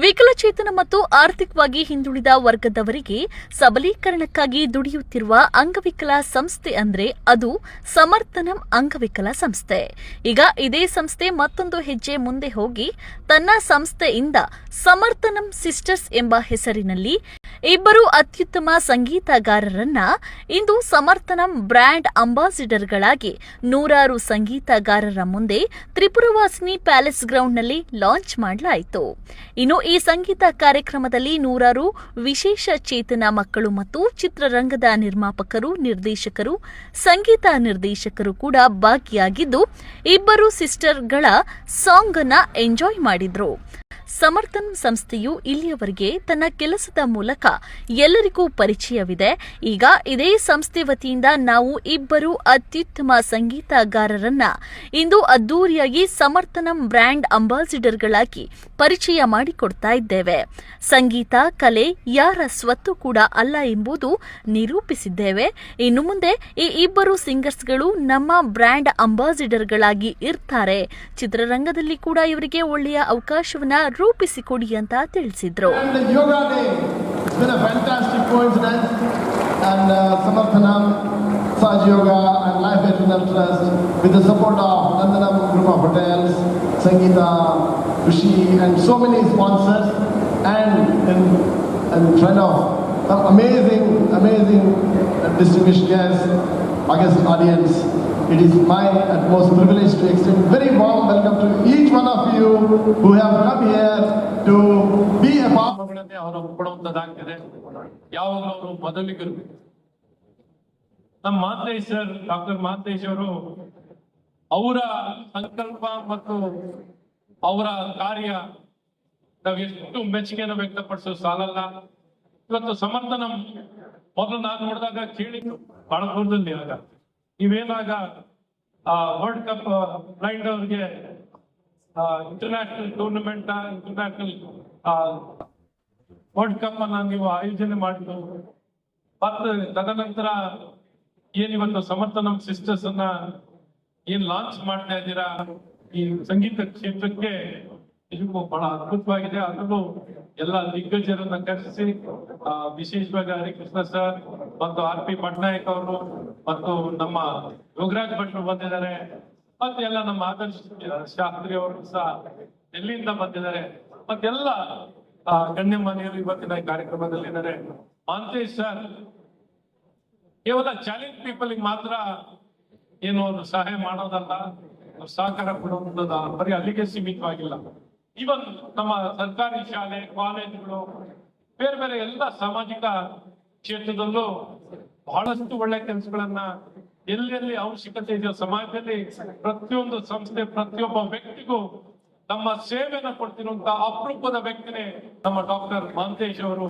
ವಿಕಲಚೇತನ ಮತ್ತು ಆರ್ಥಿಕವಾಗಿ ಹಿಂದುಳಿದ ವರ್ಗದವರಿಗೆ ಸಬಲೀಕರಣಕ್ಕಾಗಿ ದುಡಿಯುತ್ತಿರುವ ಅಂಗವಿಕಲ ಸಂಸ್ಥೆ ಅಂದ್ರೆ ಅದು ಸಮರ್ಥನಂ ಅಂಗವಿಕಲ ಸಂಸ್ಥೆ. ಈಗ ಇದೇ ಸಂಸ್ಥೆ ಮತ್ತೊಂದು ಹೆಜ್ಜೆ ಮುಂದೆ ಹೋಗಿ ತನ್ನ ಸಂಸ್ಥೆಯಿಂದ ಸಮರ್ಥನಂ ಸಿಸ್ಟರ್ಸ್ ಎಂಬ ಹೆಸರಿನಲ್ಲಿ ಇಬ್ಬರು ಅತ್ಯುತ್ತಮ ಸಂಗೀತಗಾರರನ್ನ ಇಂದು ಸಮರ್ಥನಂ ಬ್ರ್ಯಾಂಡ್ ಅಂಬಾಸಿಡರ್ಗಳಾಗಿ ನೂರಾರು ಸಂಗೀತಗಾರರ ಮುಂದೆ ತ್ರಿಪುರವಾಸಿನಿ ಪ್ಯಾಲೇಸ್ ಗ್ರೌಂಡ್ನಲ್ಲಿ ಲಾಂಚ್ ಮಾಡಲಾಯಿತು. ಇನ್ನು ಈ ಸಂಗೀತ ಕಾರ್ಯಕ್ರಮದಲ್ಲಿ ನೂರಾರು ವಿಶೇಷ ಚೇತನ ಮಕ್ಕಳು ಮತ್ತು ಚಿತ್ರರಂಗದ ನಿರ್ಮಾಪಕರು, ನಿರ್ದೇಶಕರು, ಸಂಗೀತ ನಿರ್ದೇಶಕರು ಕೂಡ ಭಾಗಿಯಾಗಿದ್ದು ಇಬ್ಬರು ಸಿಸ್ಟರ್ಗಳ ಸಾಂಗ್ ಅನ್ನ ಎಂಜಾಯ್ ಮಾಡಿದ್ರು. ಸಮರ್ಥನ್ ಸಂಸ್ಥೆಯು ಇಲ್ಲಿಯವರೆಗೆ ತನ್ನ ಕೆಲಸದ ಮೂಲಕ ಎಲ್ಲರಿಗೂ ಪರಿಚಯವಿದೆ. ಈಗ ಇದೇ ಸಂಸ್ಥೆ ವತಿಯಿಂದ ನಾವು ಇಬ್ಬರು ಅತ್ಯುತ್ತಮ ಸಂಗೀತಗಾರರನ್ನ, ಇಂದು ಅದ್ದೂರಿಯಾಗಿ ಸಮರ್ಥನಂ ಬ್ರ್ಯಾಂಡ್ ಅಂಬಾಸಿಡರ್ಗಳಾಗಿ ಪರಿಚಯ ಮಾಡಿಕೊಡ್ತಾ ಇದ್ದೇವೆ. ಸಂಗೀತ, ಕಲೆ, ಯಾರ ಸ್ವತ್ತು ಕೂಡ ಅಲ್ಲ ಎಂಬುದು ನಿರೂಪಿಸಿದ್ದೇವೆ. ಇನ್ನು ಮುಂದೆ ಈ ಇಬ್ಬರು ಸಿಂಗರ್ಸ್ಗಳು ನಮ್ಮ ಬ್ರ್ಯಾಂಡ್ ಅಂಬಾಸಿಡರ್ಗಳಾಗಿ ಇರ್ತಾರೆ. ಚಿತ್ರರಂಗದಲ್ಲಿ ಕೂಡ ಇವರಿಗೆ ಒಳ್ಳೆಯ ಅವಕಾಶವನ್ನ ರೂಪಿಸಿಕೊಡಿ ಅಂತ ತಿಳಿಸಿದ್ರು And the Yoga Day, it's been a fantastic coincidence. And uh, Samarthanam, Saj Yoga and Life Eternal Trust, with the support of Nandanam Group of Hotels, Sangeeta, Rishi, and so many sponsors, and in, in front of some amazing, amazing uh, distinguished guests, August audience. It is my utmost privilege to extend very warm welcome to each one of you who have come here to be a part. ಅವರು ಕೊಡುವಂತದ್ದಾಗ್ತದೆ. ಯಾವಾಗಲೂ ಅವರು ಮೊದಲಿಗರು ನಮ್ಮ Mathesh sir doctor Mathesh ಅವರು ಅವರ ಸಂಕಲ್ಪ ಮತ್ತು ಅವರ ಕಾರ್ಯ ನಾವು ಎಷ್ಟು ಮೆಚ್ಚುಗೆಯನ್ನು ವ್ಯಕ್ತಪಡಿಸೋ ಸಾಲಲ್ಲ. ಇವತ್ತು ಸಮರ್ಥನ ಮೊದಲು ನಾನು ನೋಡಿದಾಗ ಕೇಳಿದ್ದು ಆಗ ನೀವೇನಾಗ ವರ್ಲ್ಡ್ ಕಪ್ ಬ್ಲೈಂಡ್ ಅವ್ರಿಗೆ international tournament international world cup ಅನ್ನ ನೀವು ಆಯೋಜನೆ ಮಾಡಿದ್ರು ಮತ್ತು ತದನಂತರ ಏನಿವತ್ತು ಸಮರ್ಥನಂ ಸಿಸ್ಟರ್ಸ್ ಅನ್ನ ಏನ್ ಲಾಂಚ್ ಮಾಡ್ತಾ ಇದ್ದೀರಾ? ಈ ಸಂಗೀತ ಕ್ಷೇತ್ರಕ್ಕೆ ಇದಕ್ಕೂ ಬಹಳ ಅದ್ಭುತವಾಗಿದೆ. ಅದನ್ನು ಎಲ್ಲ ದಿಗ್ಗಜರನ್ನ ಕರೆಸಿ ವಿಶೇಷವಾಗಿ ಹರಿಕೃಷ್ಣ ಸರ್ ಮತ್ತು ಆರ್ ಪಿ ಪಟ್ನಾಯಕ್ ಅವರು ಮತ್ತು ನಮ್ಮ ಯೋಗರಾಜ್ ಭಟ್ರು ಬಂದಿದ್ದಾರೆ ಮತ್ತೆ ಎಲ್ಲ ನಮ್ಮ ಆದರ್ಶ ಶಾಸ್ತ್ರಿ ಅವರು ಸಹ ಡೆಲ್ಲಿಯಿಂದ ಬಂದಿದ್ದಾರೆ ಮತ್ತೆಲ್ಲ ಆ, ಗಣ್ಯಮಾನ್ಯರು ಇವತ್ತಿನ ಕಾರ್ಯಕ್ರಮದಲ್ಲಿದ್ದಾರೆ. ಮಾಂತೇಶ್ ಸರ್ ಕೇವಲ ಚಾಲೆಂಜ್ ಪೀಪಲ್ ಮಾತ್ರ ಏನು ಸಹಾಯ ಮಾಡೋದಲ್ಲ ಸಹಕಾರ ಕೊಡುವಂತದ ಬರೀ ಅಲ್ಲಿಗೆ ಸೀಮಿತವಾಗಿಲ್ಲ. ಇವನ್ ನಮ್ಮ ಸರ್ಕಾರಿ ಶಾಲೆ, ಕಾಲೇಜುಗಳು, ಬೇರೆ ಬೇರೆ ಎಲ್ಲ ಸಾಮಾಜಿಕ ಕ್ಷೇತ್ರದಲ್ಲೂ ಬಹಳಷ್ಟು ಒಳ್ಳೆ ಕೆಲಸಗಳನ್ನ ಎಲ್ಲೆಲ್ಲಿ ಅವಶ್ಯಕತೆ ಇದೆಯೋ ಸಮಾಜದಲ್ಲಿ ಪ್ರತಿಯೊಂದು ಸಂಸ್ಥೆ, ಪ್ರತಿಯೊಬ್ಬ ವ್ಯಕ್ತಿಗೂ ನಮ್ಮ ಸೇವೆಯನ್ನು ಕೊಡ್ತಿರುವಂತಹ ಅಪರೂಪದ ವ್ಯಕ್ತಿನೇ ನಮ್ಮ ಡಾಕ್ಟರ್ ಮಾಂತೇಶ್ ಅವರು.